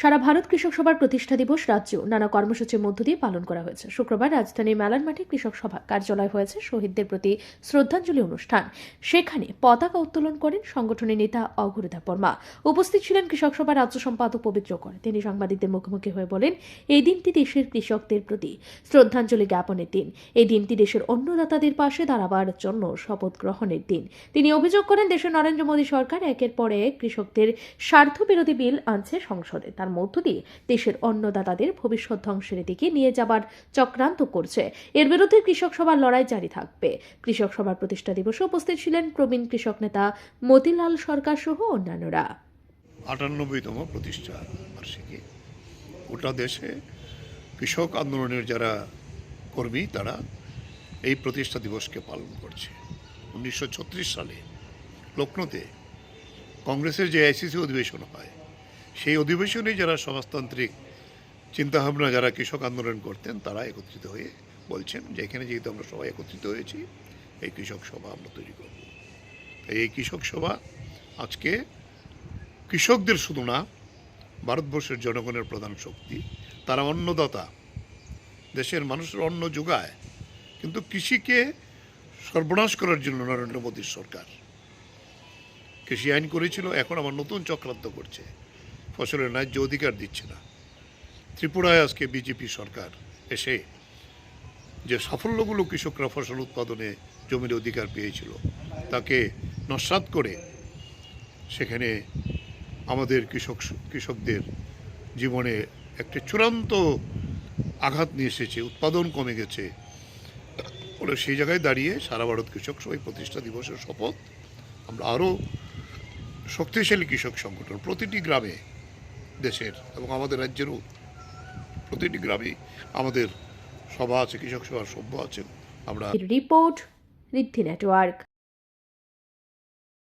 সারা ভারত কৃষক সভার প্রতিষ্ঠা দিবস রাজ্য নানা কর্মসূচির মধ্য দিয়ে পালন করা হয়েছে। শুক্রবার রাজধানীর মেলান মাঠে কৃষক সভা কার্যালয় হয়েছে শহীদদের প্রতি শ্রদ্ধাঞ্জলি অনুষ্ঠান। সেখানে পতাকা উত্তোলন করেন সংগঠনের নেতা অঘুরদা বর্মা। উপস্থিত ছিলেন কৃষক সভা রাজ্য সম্পাদক পবিত্র কর। তিনি সাংবাদিকদের মুখোমুখি হয়ে বলেন, এই দিনটি দেশের কৃষকদের প্রতি শ্রদ্ধাঞ্জলি জ্ঞাপনের দিন। এই দিনটি দেশের অন্নদাতাদের পাশে দাঁড়াবার জন্য শপথ গ্রহণের দিন। তিনি অভিযোগ করেন, দেশের নরেন্দ্র মোদী সরকার একের পর এক কৃষকদের স্বার্থ বিরোধী বিল আনছে সংসদে। তার মধ্য দিয়ে দেশের অন্নদাতাদের ভবিষ্যৎ ধ্বংসের দিকে নিয়ে যাবার চক্রান্ত করছে। এর বিরুদ্ধে কৃষক সভার লড়াই জারি থাকবে। কৃষক সভার প্রতিষ্ঠা দিবসে উপস্থিত ছিলেন প্রবীণ কৃষক নেতা মতিলাল সরকার সহ অন্যান্যরা। আটানব্বইতম প্রতিষ্ঠা বার্ষিকী। গোটা দেশে কৃষক আন্দোলনের যারা কর্মী, তারা এই প্রতিষ্ঠা দিবসকে পালন করছে। উনিশশো ছত্রিশ সালে লক্ষ্ণৌতে কংগ্রেসের যে আইসিসি অধিবেশন হয় সেই অধিবেশনে যারা সমাজতান্ত্রিক চিন্তাভাবনা, যারা কৃষক আন্দোলন করতেন, তারা একত্রিত হয়ে বলছেন যে এখানে যেহেতু আমরা সবাই একত্রিত হয়েছি, এই কৃষক সভা আমরা তৈরি করব। তাই এই কৃষক সভা আজকে কৃষকদের শুধু না, ভারতবর্ষের জনগণের প্রধান শক্তি, তারা অন্নদাতা, দেশের মানুষের অন্ন যোগায়, কিন্তু কৃষিকে সর্বনাশ করার জন্য নরেন্দ্র মোদীর সরকার। কৃষি আইন করেছিল, এখন আবার নতুন চক্রান্ত করছে। ফসলের ন্যায্য অধিকার দিচ্ছে না। ত্রিপুরায় আজকে বিজেপি সরকার এসে যে সাফল্যগুলো কৃষকরা ফসল উৎপাদনে জমির অধিকার পেয়েছিল, তাকে নস্বাত করে সেখানে আমাদের কৃষক কৃষকদের জীবনে একটি চূড়ান্ত আঘাত নিয়ে এসেছে, উৎপাদন কমে গেছে। ফলে সেই জায়গায় দাঁড়িয়ে সারা ভারত কৃষক সবাই প্রতিষ্ঠা দিবসের শপথ, আমরা আরও শক্তিশালী কৃষক সংগঠন প্রতিটি গ্রামে দেশের এবং আমাদের রাজ্যেরও প্রতিটি গ্রামে আমাদের সভা আছে, কৃষক সভার সভ্য আছে আমরা রিপোর্ট রিদ্ধি নেটওয়ার্ক।